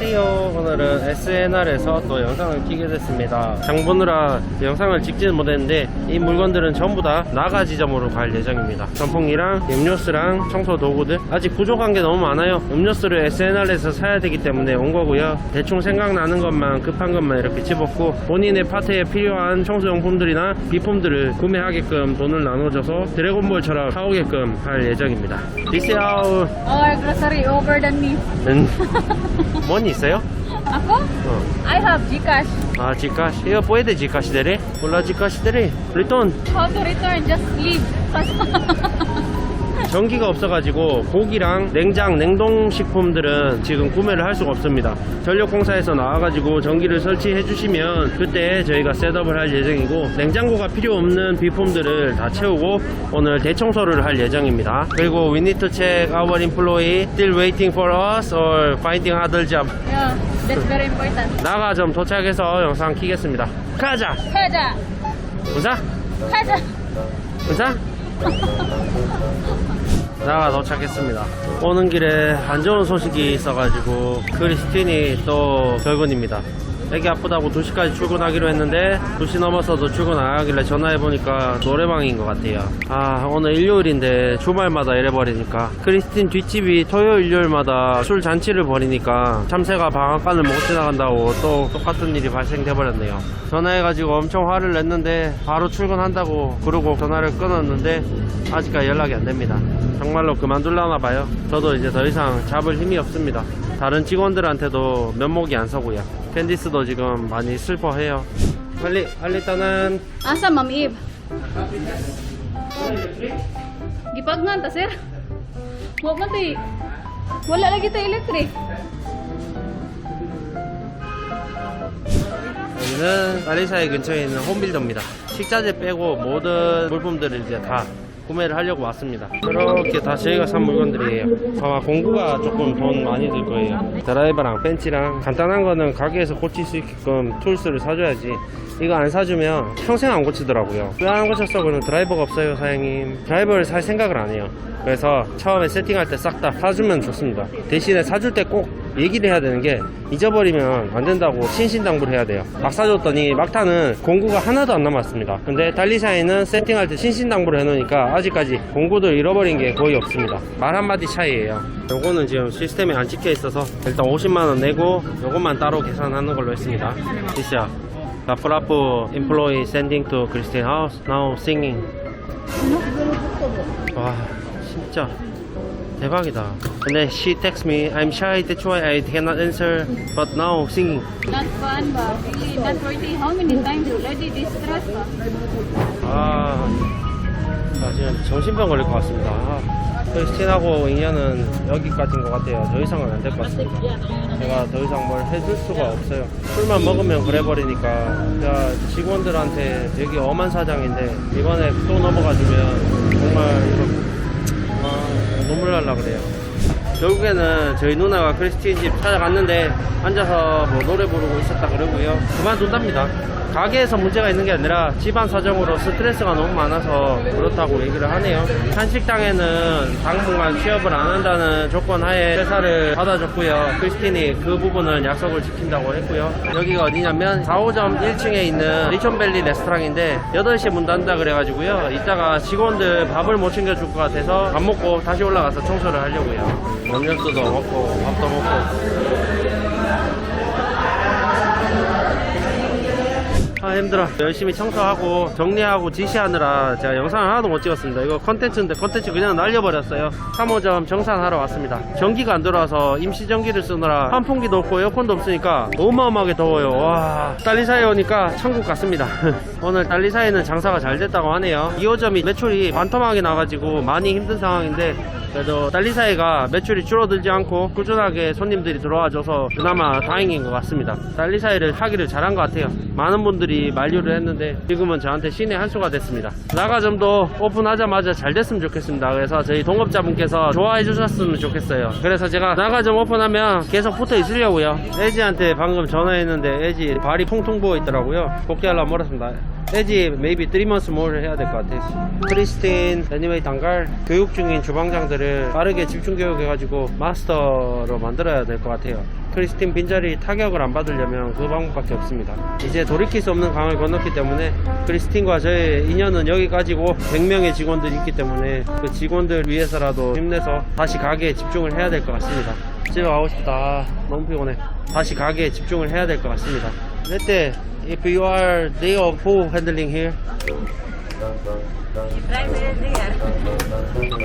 안녕하세요. 오늘은 SNR에서 또 영상을 찍게 됐습니다. 장 보느라 영상을 찍지는 못했는데 이 물건들은 전부 다 나가 지점으로 갈 예정입니다. 선풍기랑 음료수랑 청소 도구들 아직 부족한 게 너무 많아요. 음료수를 SNR에서 사야 되기 때문에 온 거고요. 대충 생각나는 것만 급한 것만 이렇게 집었고 본인의 파트에 필요한 청소용품들이나 비품들을 구매하게끔 돈을 나눠줘서 드래곤볼처럼 사오게끔 할 예정입니다. Our Or grocery over than me. 음, money 있어요? Ako? 어. I have Gcash. 아, 지카시. 이거 puede 지카시 되래? 몰라 지카시 되래? 리턴. How to return? Just leave. 전기가 없어가지고 고기랑 냉장, 냉동식품들은 지금 구매를 할 수가 없습니다. 전력공사에서 나와가지고 전기를 설치해 주시면 그때 저희가 셋업을 할 예정이고 냉장고가 필요 없는 비품들을 다 채우고 오늘 대청소를 할 예정입니다. 그리고 we need to check our employee still waiting for us or finding other job. yeah, that's very important. 나가 좀 도착해서 영상 키겠습니다. 가자! Kaja! 보자! Kaja! 보자! 나가 도착했습니다. 오는 길에 안 좋은 소식이 있어가지고 크리스틴이 또 결근입니다. 애기 아프다고 2시까지 출근하기로 했는데 2시 넘어서도 출근 안 하길래 전화해보니까 노래방인 것 같아요. 아 오늘 일요일인데 주말마다 이래버리니까 크리스틴 뒷집이 토요일 일요일마다 술 잔치를 벌이니까 참새가 방앗간을 못 지나간다고 또 똑같은 일이 발생돼버렸네요. 전화해가지고 엄청 화를 냈는데 바로 출근한다고 그러고 전화를 끊었는데 아직까지 연락이 안 됩니다. 정말로 그만둘라나 봐요. 저도 이제 더 이상 잡을 힘이 없습니다. 다른 직원들한테도 면목이 안 서고요. 캔디스도 지금 많이 슬퍼해요. 빨리, 빨리 떠난. Asa, Ma'am Eve? Gipagnan ta, sir. Huwag man tayo. Wala lagi tayo electric. 여기는 파리사의 근처에 있는 홈빌더입니다. 식자재 빼고 모든 물품들을 이제 다 구매를 하려고 왔습니다. 이렇게 다 저희가 산 물건들이에요. 아마 공구가 조금 돈 많이 들 거예요. 드라이버랑 벤치랑 간단한 거는 가게에서 고칠 수 있게끔 툴스를 사줘야지. 이거 안 사주면 평생 안 고치더라고요. 왜 안 고쳤어? 그러면 드라이버가 없어요, 사장님. 드라이버를 살 생각을 안 해요. 그래서 처음에 세팅할 때 싹 다 사주면 좋습니다. 대신에 사줄 때 꼭 얘기를 해야 되는 게 잊어버리면 안 된다고 신신당부를 해야 돼요. 막 사줬더니 막타는 공구가 하나도 안 남았습니다. 근데 달리샤이는 세팅할 때 신신당부를 해놓으니까 아직까지 공구들 잃어버린 게 거의 없습니다. 말 한마디 차이예요. 요거는 지금 시스템에 안 찍혀 있어서 일단 50만원 내고 요것만 따로 계산하는 걸로 했습니다. 진짜 라프라프 employee sending to Christian house now singing 와 진짜 대박이다 근데 she text me I'm shy that's why I cannot answer but now singing Not fun ba? Really, not worthy. How many times already this stress ba? 아, 나 지금 정신병 걸릴 것 같습니다 아, 크리스틴하고 인연은 여기까지인 것 같아요 더 이상은 안 될 것 같습니다 제가 더 이상 뭘 해줄 수가 없어요 술만 먹으면 그래버리니까 제가 직원들한테 되게 엄한 사장인데 이번에 또 넘어가주면 정말 아, 눈물 날라 그래요. 결국에는 저희 누나가 크리스틴 집 찾아갔는데 앉아서 뭐 노래 부르고 있었다 그러고요. 그만둔답니다. 가게에서 문제가 있는 게 아니라 집안 사정으로 스트레스가 너무 많아서 그렇다고 얘기를 하네요. 한식당에는 당분간 취업을 안 한다는 조건 하에 회사를 받아줬고요. 크리스틴이 그 부분은 약속을 지킨다고 했고요. 여기가 어디냐면 4호점 1층에 있는 리촌밸리 레스토랑인데 8시에 문 닫는다 그래가지고요. 이따가 직원들 밥을 못 챙겨줄 것 같아서 밥 먹고 다시 올라가서 청소를 하려고요. 음료수도 먹고 밥도 먹고. 아 힘들어. 열심히 청소하고 정리하고 지시하느라 제가 영상을 하나도 못 찍었습니다. 이거 컨텐츠인데 컨텐츠 그냥 날려버렸어요. 3호점 정산하러 왔습니다. 전기가 안 들어와서 임시전기를 쓰느라 환풍기도 없고 에어컨도 없으니까 어마어마하게 더워요. 와 딸리사에 오니까 천국 같습니다. 오늘 딸리사에는 장사가 잘 됐다고 하네요. 2호점이 매출이 반토막이 나가지고 많이 힘든 상황인데 그래도 딸리사이가 매출이 줄어들지 않고 꾸준하게 손님들이 들어와줘서 그나마 다행인 것 같습니다. 딸리사이를 하기를 잘한 것 같아요. 많은 분들이 만류를 했는데 지금은 저한테 신의 한 수가 됐습니다. 나가점도 오픈하자마자 잘 됐으면 좋겠습니다. 그래서 저희 동업자분께서 좋아해 주셨으면 좋겠어요. 그래서 제가 나가점 오픈하면 계속 붙어 있으려고요. 애지한테 방금 전화했는데 애지 발이 통통 부어 있더라고요. 복귀하려면 멀었습니다. 에지 maybe 3 months more 해야 될 것 같아 크리스틴 애니메이 단갈 교육 중인 주방장들을 빠르게 집중 교육해가지고 마스터로 만들어야 될 것 같아요. 크리스틴 빈자리 타격을 안 받으려면 그 방법밖에 없습니다. 이제 돌이킬 수 없는 강을 건넜기 때문에 크리스틴과 저의 인연은 여기까지고 100명의 직원들이 있기 때문에 그 직원들 위해서라도 힘내서 다시 가게에 집중을 해야 될 것 같습니다. 집에 가고 싶다. 아, 너무 피곤해. 다시 가게에 집중을 해야 될 것 같습니다. 그때 if you are day of who handling here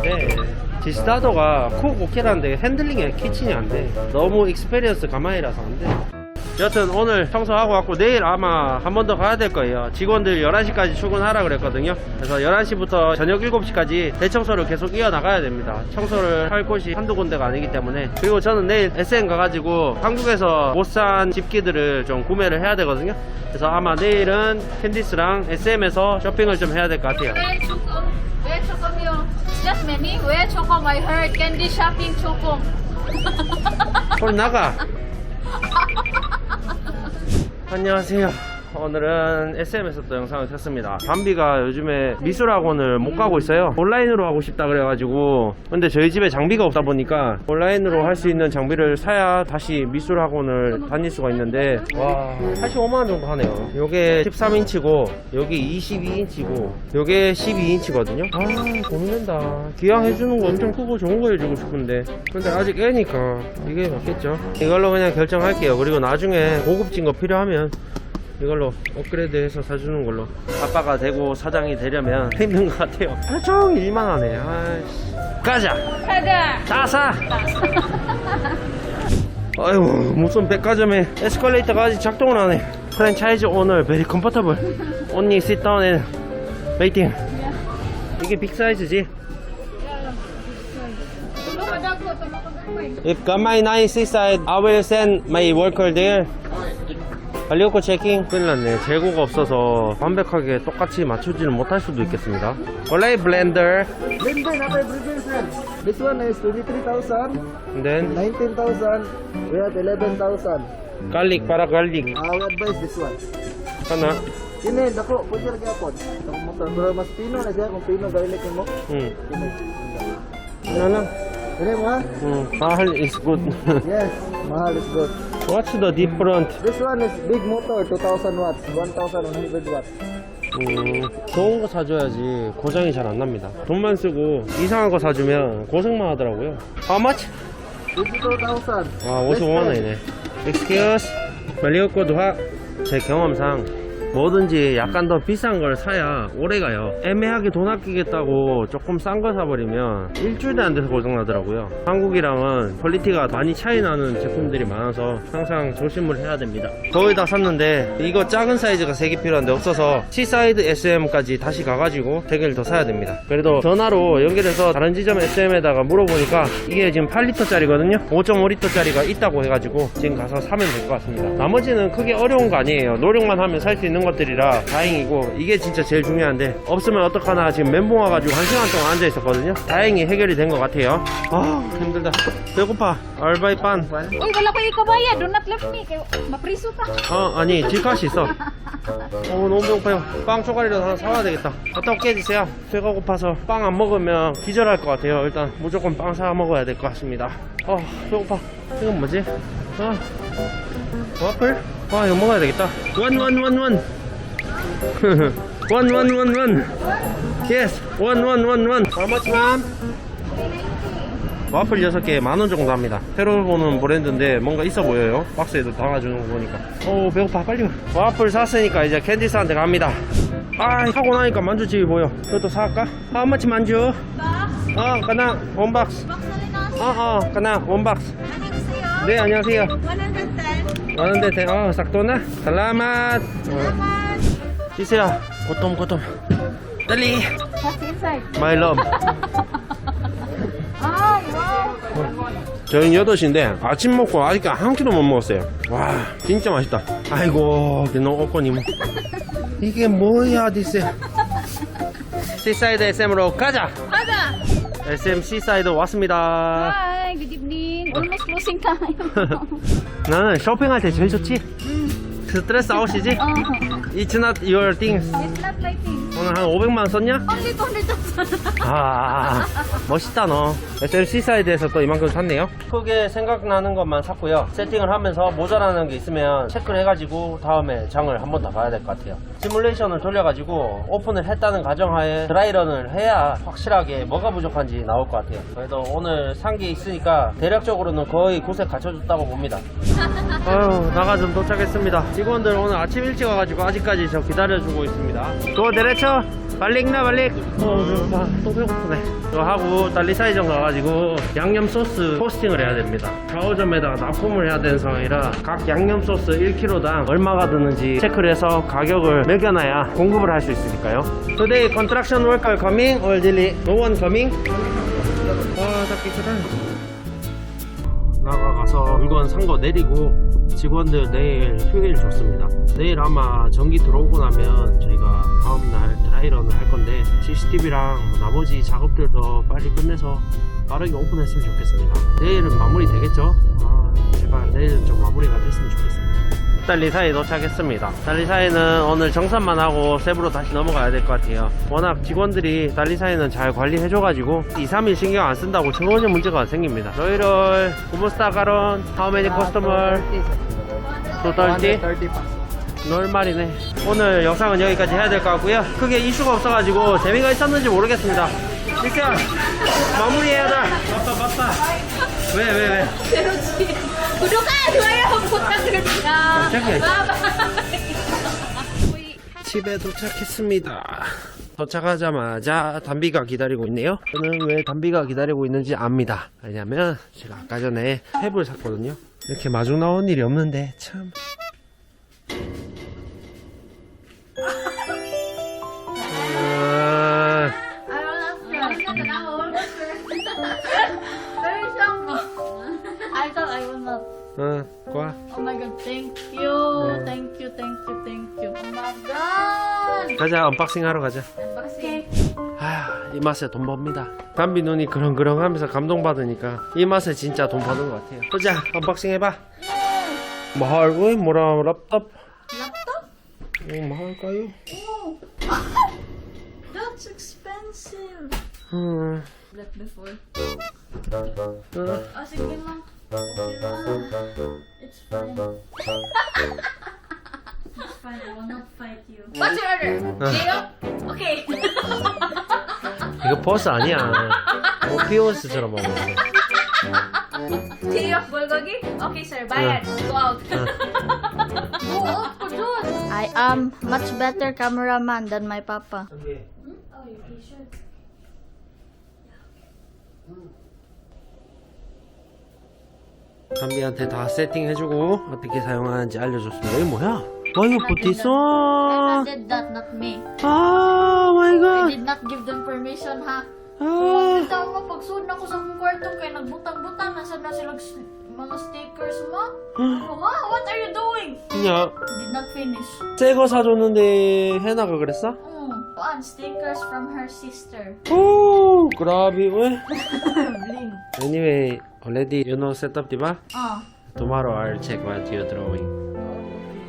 네. 디스타도가 쿡 오케라는데 핸들링에 키친이 안 돼. 너무 익스페리언스 가만히라서 안 돼. 여튼 오늘 청소하고 왔고 내일 아마 한 번 더 가야 될 거예요. 직원들 11시까지 출근하라 그랬거든요. 그래서 11시부터 저녁 7시까지 대청소를 계속 이어나가야 됩니다. 청소를 할 곳이 한두 군데가 아니기 때문에. 그리고 저는 내일 SM 가가지고 한국에서 못 산 집기들을 좀 구매를 해야 되거든요. 그래서 아마 내일은 캔디스랑 SM에서 쇼핑을 좀 해야 될 것 같아요. Where choco meal? Just many. Where choco? I heard candy shopping. 홀 나가. 안녕하세요. 오늘은 SM에서 또 영상을 켰습니다. 담비가 요즘에 미술학원을 못 가고 있어요. 온라인으로 하고 싶다 그래가지고. 근데 저희 집에 장비가 없다 보니까 온라인으로 할 수 있는 장비를 사야 다시 미술학원을 다닐 수가 있는데, 와, 85만원 정도 하네요. 요게 13인치고, 여기 22인치고, 요게 12인치거든요. 아, 고민된다. 기왕 해주는 거 엄청 크고 좋은 거 해주고 싶은데. 근데 아직 애니까 이게 맞겠죠. 이걸로 그냥 결정할게요. 그리고 나중에 고급진 거 필요하면 이걸로 업그레이드해서 사주는 걸로 아빠가 되고 사장이 되려면 힘든 것 같아요 하루 종일 일만 하네 아이씨 가자 Taga. 자사 아이고 무슨 백화점에 에스컬레이터가 아직 작동을 안해 프랜차이즈 오늘 베리 컴포터블 언니 sit-down and waiting 이게 빅 사이즈지 Tulong ka daw ko, tulong ka daw ko. If gamay na yung seaside, I will send my worker there. 알리오코 체킹 큰일 났네 재고가 없어서 완벽하게 똑같이 맞추지는 못할 수도 있겠습니다 원래 블렌더 tayo Bridger sir. This one is 23,000, and then 19,000, we have 11,000. garlic para garlic I will advise this one. 하나 Kini, dako, pwede rin motor, pero mas pino na siya kung pino garlic mo. 응 Kini. 하나 lang Kini mo ha? 응 mahal is good Yes, mahal is good. What's the different This one is big motor, 2,000 watts, 1,100 watts. 음, 좋은 거 사줘야지 고장이 잘 안 납니다 돈만 쓰고 이상한 거 사주면 고생만 하더라고요 How much? 52,000. 아 55만 원이네 Excuse 말리오코 도하 제 경험상 뭐든지 약간 더 비싼 걸 사야 오래 가요. 애매하게 돈 아끼겠다고 조금 싼거 사버리면 일주일도 안 돼서 고장나더라고요. 한국이랑은 퀄리티가 많이 차이 나는 제품들이 많아서 항상 조심을 해야 됩니다. 거의 다 샀는데 이거 작은 사이즈가 3개 필요한데 없어서 C사이드 SM까지 다시 가가지고 3개를 더 사야 됩니다. 그래도 전화로 연결해서 다른 지점 SM에다가 물어보니까 이게 지금 8리터짜리거든요. 5.5리터짜리가 있다고 해가지고 지금 가서 사면 될 것 같습니다. 나머지는 크게 어려운 거 아니에요. 노력만 하면 살 수 있는 것들이라 다행이고 이게 진짜 제일 중요한데 없으면 어떡하나 지금 멘붕 와가지고 한 시간 동안 앉아 있었거든요 다행히 해결이 된 것 같아요 아 힘들다 배고파 알바이 빤 Uy, wala ko ikabayad. Do not left me. Kaya mapriso ka. 어, 아니, 딜카시 있어. 어, 너무 배고파요. 빵 쪼가리라도 하나 사와야 되겠다. 갔다 올게 해주세요. 배가 고파서 빵 안 먹으면 기절할 것 같아요. 일단 무조건 빵 사 먹어야 될 것 같습니다. 어, 배고파. 이건 뭐지? 어, 와플? 와, 이거 먹어야 되겠다. 원, 원, 원, 원. 원, 원, 원, 원. Yes, 원, 원, 원, 원. How much, ma'am? 와플 6개 만원 정도 합니다 새로 보는 브랜드인데 뭔가 있어 보여요 박스에도 담아주는 거 보니까 오 배고파 빨리 가. 와플 샀으니까 이제 캔디스한테 갑니다 아 사고 나니까 만두집이 보여 이것도 사갈까? How much 만주? 어 가나 원박스 rin 어어 가나 원박스 sa'yo? 네 안녕하세요 110. 원한데 대, 어 싹도나 살라맛 어. 고톰 고톰 달리 What's inside? 마이 러브. 저희는 8시인데 아침 먹고 아직 한 끼도 못 먹었어요 와 진짜 맛있다 아이고 너무 없거니 뭐 이게 뭐야 디스 C사이드 SM으로 가자 Aga. SM C사이드 왔습니다 Hi, good evening. Almost closing time. 나는 쇼핑할 때 제일 좋지 스트레스 아웃이지 uh, It's not your things it's that lighting. 오늘 한 500만 원 썼냐? Only 200,000. 아, 멋있다 너. SMC 사이드에서 또 이만큼 샀네요. 크게 생각나는 것만 샀고요. 세팅을 하면서 모자라는 게 있으면 체크를 해가지고 다음에 장을 한 번 더 봐야 될 것 같아요. 시뮬레이션을 돌려가지고 오픈을 했다는 가정하에 드라이런을 해야 확실하게 뭐가 부족한지 나올 것 같아요. 그래도 오늘 산 게 있으니까 대략적으로는 거의 곳에 갖춰줬다고 봅니다. 아유, 나가 좀 도착했습니다. 직원들 오늘 아침 일찍 와가지고 아직까지 저 기다려주고 있습니다. 또 내려쳐! 발릭 나 발릭! 어, 배고파. 또 배고프네. 이거 하고 달리 사이점 가가지고 양념 소스 포스팅을 해야 됩니다. 좌우점에다가 납품을 해야 되는 상황이라 각 양념 소스 1kg당 얼마가 드는지 체크를 해서 가격을 매겨놔야 공급을 할 수 있으니까요. Today construction worker coming or delay? No one coming? 와, 다 깨끗하네. 나가가서 물건 산 거 내리고 직원들 내일 휴일 줬습니다. 내일 아마 전기 들어오고 나면 저희가 다음날 드라이런을 할 건데 CCTV랑 나머지 작업들도 빨리 끝내서 빠르게 오픈했으면 좋겠습니다. 내일은 마무리 되겠죠? 아, 제발 내일은 좀 마무리가 됐으면 좋겠습니다. 달리사에 도착했습니다. 달리사에는 오늘 정산만 하고 세부로 다시 넘어가야 될 것 같아요. 워낙 직원들이 달리사에는 잘 관리해 줘 가지고 2, 3일 신경 안 쓴다고 전혀 문제가 생깁니다. 너희를 고무스타 가론 How many customer? 또 30? 30 pa. 놀말이네. 오늘 영상은 여기까지 해야 될 것 같고요. 크게 이슈가 없어가지고 재미가 있었는지 모르겠습니다. 일단 마무리해야 돼. 맞다 맞다. 왜 왜 왜? Ganyan. Sige. Bye-bye. Uy, 집에 도착했습니다. 도착하자마자 담비가 기다리고 있네요. 저는 왜 담비가 기다리고 있는지 압니다. 왜냐면 제가 아까 전에 탭을 샀거든요. 이렇게 마중 나온 일이 없는데 참. 가자, 언박싱 하러 가자. Okay. 아휴, 이 맛에 돈 법니다. 담비 눈이 그렁그렁 하면서 감동받으니까 이 맛에 진짜 돈 버는 것 같아요. 보자, 언박싱 해봐. 뭐 할거요? 뭐라 laptop? Laptop? 어, 뭐 할까요? Oh. That's expensive. 음, Like before. Okay lang. It's fine. fine. I will not fight you. What's your order? Leo? Okay. 이거 버스 아니야. 뭐 피오스처럼 먹는데. Leo, bulgogi? Okay, sir. Bayad. Go out. Go out po dun. I am much better cameraman than my papa. Oh, you t-shirt. 담비한테 다 세팅해주고 어떻게 사용하는지 알려줬습니다. 이게 뭐야? Why you put this one? I did that, not me. Oh my God! I did not give them permission, ha? Ah. Kung ako, pagsunod ako sa mong kwarto, kaya nagbutang-butang, nasa na sila mga stickers mo? Wow, what are you doing? 야, Did not finish. 새거 사줬는데 해나가 그랬어? Mm. One stickers from her sister. 오, 그라비 왜? Bling. Anyway, already you know set up, diba? Ah. Tomorrow I'll check what you're drawing.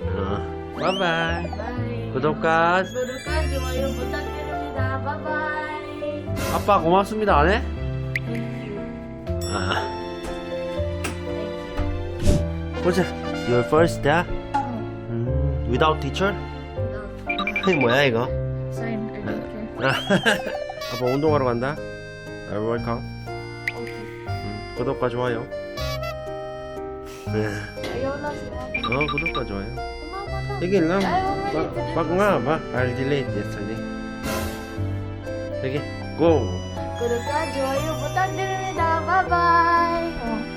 Uh, 어, bye bye. bye. 구독과 구독과 좋아요 부탁드립니다. Bye-bye. 아빠 고맙습니다 안 해? 아. 보자. Your first day? Oh, 음, without teacher? 이게 뭐야 이거? Sign a. 아빠 운동하러 간다. I work out. 음, 구독과 좋아요. 네. 어, 구독과 좋아요. Mama na. Sige lang. Ayaw na Ba- dito. Bak nga ba? I'll delete yesterday. Sige, go. 구독과 좋아요 부탁드립니다. Bye-bye.